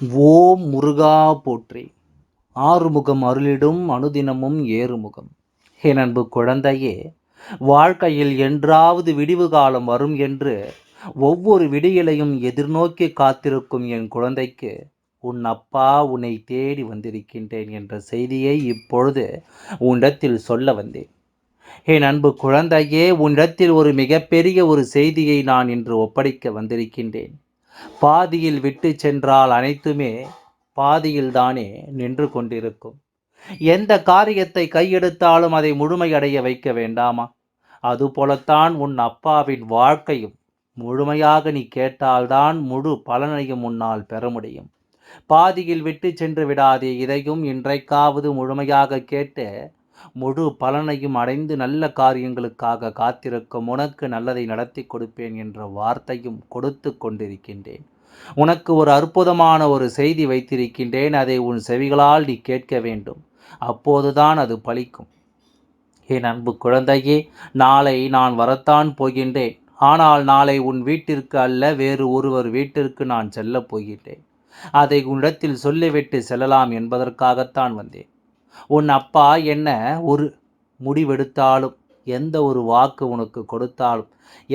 ஓம் முருகா போற்றி. ஆறுமுகம் அருளிடும் அனுதினமும் ஏறுமுகம். என் அன்பு குழந்தையே வாழ்க்கையில் என்றாவது விடிவு காலம் வரும் என்று ஒவ்வொரு விடியலையும் எதிர்நோக்கி காத்திருக்கும் என் குழந்தைக்கு உன் அப்பா உன்னை தேடி வந்திருக்கின்றேன் என்ற செய்தியை இப்பொழுது உன்னிடத்தில் சொல்ல வந்தேன். என் அன்பு குழந்தையே உன்னிடத்தில் ஒரு மிகப்பெரிய ஒரு செய்தியை நான் இன்று ஒப்படைக்க வந்திருக்கின்றேன். பாதியில் விட்டு சென்றால் அனைத்துமே பாதியில் தானே நின்று கொண்டிருக்கும். எந்த காரியத்தை கையெடுத்தாலும் அதை முழுமையடைய வைக்க வேண்டாமா? அதுபோலத்தான் உன் அப்பாவின் வாழ்க்கையும் முழுமையாக நீ கேட்டால்தான் முழு பலனையும் உன்னால் பெற முடியும். பாதியில் விட்டு சென்று விடாதே இதையும் இன்றைக்காவது முழுமையாக கேட்டு முழு பலனையும் அடைந்து நல்ல காரியங்களுக்காக காத்திருக்கும் உனக்கு நல்லதை நடத்தி கொடுப்பேன் என்ற வார்த்தையும் கொடுத்து கொண்டிருக்கின்றேன். உனக்கு ஒரு அற்புதமான ஒரு செய்தி வைத்திருக்கின்றேன். அதை உன் செவிகளால் நீ கேட்க வேண்டும். அப்போதுதான் அது பலிக்கும். என் அன்பு குழந்தையே நாளை நான் வரத்தான் போகின்றேன். ஆனால் நாளை உன் வீட்டிற்கு அல்ல வேறு ஒருவர் வீட்டிற்கு நான் செல்லப் போகின்றேன். அதை உன்னிடத்தில் சொல்லிவிட்டு செல்லலாம் என்பதற்காகத்தான் வந்தேன். உன் அப்பா என்ன ஒரு முடிவெடுத்தாலும் எந்த ஒரு வாக்கு உனக்கு கொடுத்தாலும்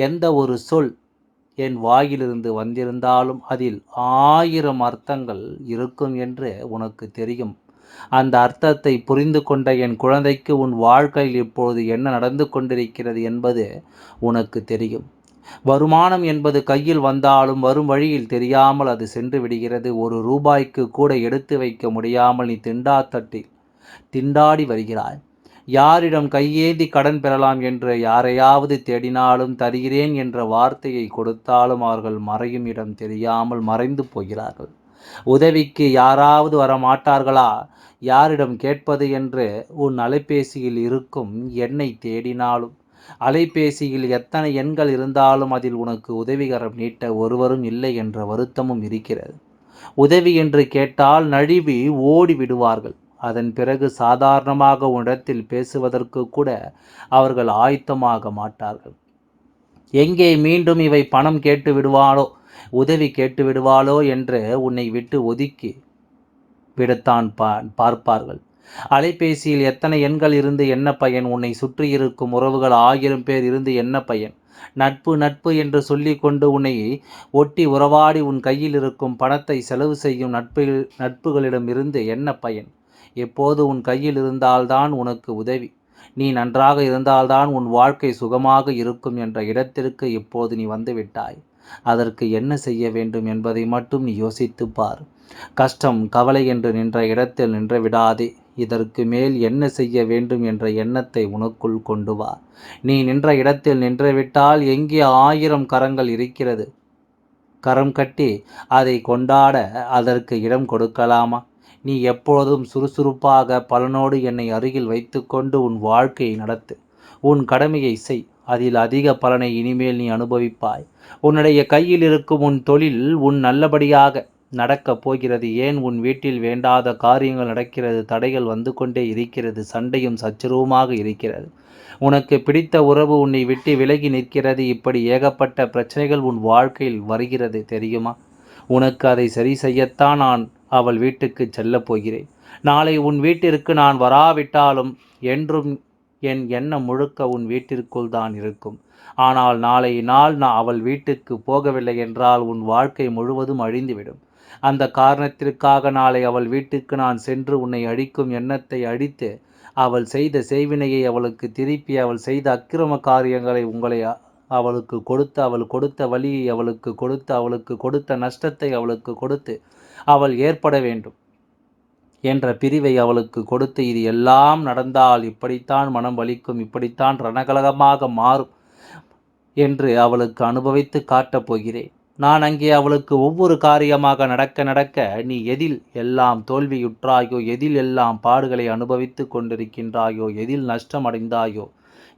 எந்த ஒரு சொல் என் வாயிலிருந்து வந்திருந்தாலும் அதில் ஆயிரம் அர்த்தங்கள் இருக்கும் என்று உனக்கு தெரியும். அந்த அர்த்தத்தை புரிந்து கொண்ட என் குழந்தைக்கு உன் வாழ்க்கையில் இப்பொழுது என்ன நடந்து கொண்டிருக்கிறது என்பது உனக்கு தெரியும். வருமானம் என்பது கையில் வந்தாலும் வரும் வழியில் தெரியாமல் அது சென்று விடுகிறது. ஒரு ரூபாய்க்கு கூட எடுத்து வைக்க முடியாமல் நீ திண்டாத்தட்டில் திண்டாடி வருகிறாய். யாரிடம் கையேந்தி கடன் பெறலாம் என்று யாரையாவது தேடினாலும் தருகிறேன் என்ற வார்த்தையை கொடுத்தாலும் அவர்கள் மறையும் இடம் தெரியாமல் மறைந்து போகிறார்கள். உதவிக்கு யாராவது வர மாட்டார்களா யாரிடம் கேட்பது என்று உன் அலைபேசியில் இருக்கும் எண்ணை தேடினாலும் அலைபேசியில் எத்தனை எண்கள் இருந்தாலும் அதில் உனக்கு உதவிகரம் நீட்ட ஒருவரும் இல்லை என்ற வருத்தமும் இருக்கிறது. உதவி என்று கேட்டால் நழுவி ஓடி விடுவார்கள் அதன் பிறகு சாதாரணமாக உன்னிடத்தில் பேசுவதற்கு கூட அவர்கள் ஆயத்தமாக மாட்டார்கள். எங்கே மீண்டும் இவை பணம் கேட்டு விடுவாளோ உதவி கேட்டு விடுவாளோ என்று உன்னை விட்டு ஒதுக்கி விடத்தான் பா பார்ப்பார்கள். அலைபேசியில் எத்தனை எண்கள் இருந்து என்ன பயன்? உன்னை சுற்றி இருக்கும் உறவுகள் ஆயிரம் பேர் இருந்து என்ன பயன்? நட்பு நட்பு என்று சொல்லிக்கொண்டு உன்னை ஒட்டி உறவாடி உன் கையில் இருக்கும் பணத்தை செலவு செய்யும் நட்பு நட்புகளிடம் இருந்து என்ன பயன்? எப்போது உன் கையில் இருந்தால்தான் உனக்கு உதவி. நீ நன்றாக இருந்தால்தான் உன் வாழ்க்கை சுகமாக இருக்கும் என்ற இடத்திற்கு இப்போது நீ வந்துவிட்டாய் அதற்கு என்ன செய்ய வேண்டும் என்பதை மட்டும் நீ யோசித்து பார். கஷ்டம் கவலை என்று நின்ற இடத்தில் நின்று விடாதே. இதற்கு மேல் என்ன செய்ய வேண்டும் என்ற எண்ணத்தை உனக்குள் கொண்டு வா. நீ நின்ற இடத்தில் நின்றுவிட்டால் எங்கே ஆயிரம் கரங்கள் இருக்கிறது? கரம் கட்டி அதை கொண்டாட அதற்கு இடம் கொடுக்கலாமா? நீ எப்பொழுதும் சுறுசுறுப்பாக பலனோடு என்னை அருகில் வைத்துக்கொண்டு உன் வாழ்க்கையை நடத்து. உன் கடமையை செய். அதில் அதிக பலனை இனிமேல் நீ அனுபவிப்பாய். உன்னுடைய கையில் இருக்கும் உன் தொழில் உன் நல்லபடியாக நடக்கப் போகிறது. ஏன் உன் வீட்டில் வேண்டாத காரியங்கள் நடக்கிறது? தடைகள் வந்து கொண்டே இருக்கிறது. சண்டையும் சச்சரவுமாக இருக்கிறது. உனக்கு பிடித்த உறவு உன்னை விட்டு விலகி நிற்கிறது. இப்படி ஏகப்பட்ட பிரச்சனைகள் உன் வாழ்க்கையில் வருகிறது தெரியுமா? உனக்கு அதை சரி செய்யத்தான் நான் அவள் வீட்டுக்கு செல்லப் போகிறேன் நாளை உன் வீட்டிற்கு நான் வராவிட்டாலும் என்றும் என் எண்ணம் முழுக்க உன் வீட்டிற்குள் தான் இருக்கும். ஆனால் நாளை நாள் நான் அவள் வீட்டுக்கு போகவில்லை என்றால் உன் வாழ்க்கை முழுவதும் அழிந்துவிடும். அந்த காரணத்திற்காக நாளை அவள் வீட்டுக்கு நான் சென்று உன்னை அழிக்கும் எண்ணத்தை அடித்து அவள் செய்த செய்வினையை அவளுக்கு திருப்பி அவள் செய்த அக்கிரம காரியங்களை உங்களை அவளுக்கு கொடுத்து அவள் கொடுத்த வழியை அவளுக்கு கொடுத்து அவளுக்கு கொடுத்த நஷ்டத்தை அவளுக்கு கொடுத்து அவள் ஏற்பட வேண்டும் என்ற பிரிவை அவளுக்கு கொடுத்து இது எல்லாம் நடந்தால் இப்படித்தான் மனம் வலிக்கும் இப்படித்தான் ரணகலகமாக மாறும் என்று அவளுக்கு அனுபவித்து காட்டப் போகிறேன். நான் அங்கே அவளுக்கு ஒவ்வொரு காரியமாக நடக்க நடக்க நீ எதில் எல்லாம் தோல்வியுற்றாயோ எதில் எல்லாம் பாடுகளை அனுபவித்து கொண்டிருக்கின்றாயோ எதில் நஷ்டம் அடைந்தாயோ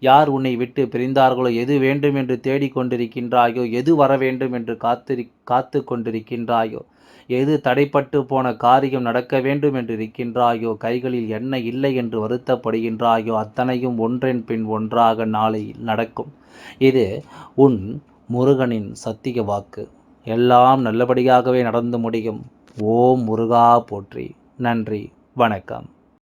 யார் உன்னை விட்டு பிரிந்தார்களோ எது வேண்டும் என்று தேடிக்கொண்டிருக்கின்றாயோ எது வர வேண்டும் என்று காத்திரு காத்து கொண்டிருக்கின்றாயோ எது தடைப்பட்டு போன காரியம் நடக்க வேண்டும் என்று இருக்கின்றாயோ கைகளில் என்ன இல்லை என்று வருத்தப்படுகின்றாயோ அத்தனையும் ஒன்றின் பின் ஒன்றாக நாளை நடக்கும். இது உன் முருகனின் சத்திய வாக்கு. எல்லாம் நல்லபடியாகவே நடந்து முடியும். ஓம் முருகா போற்றி. நன்றி. வணக்கம்.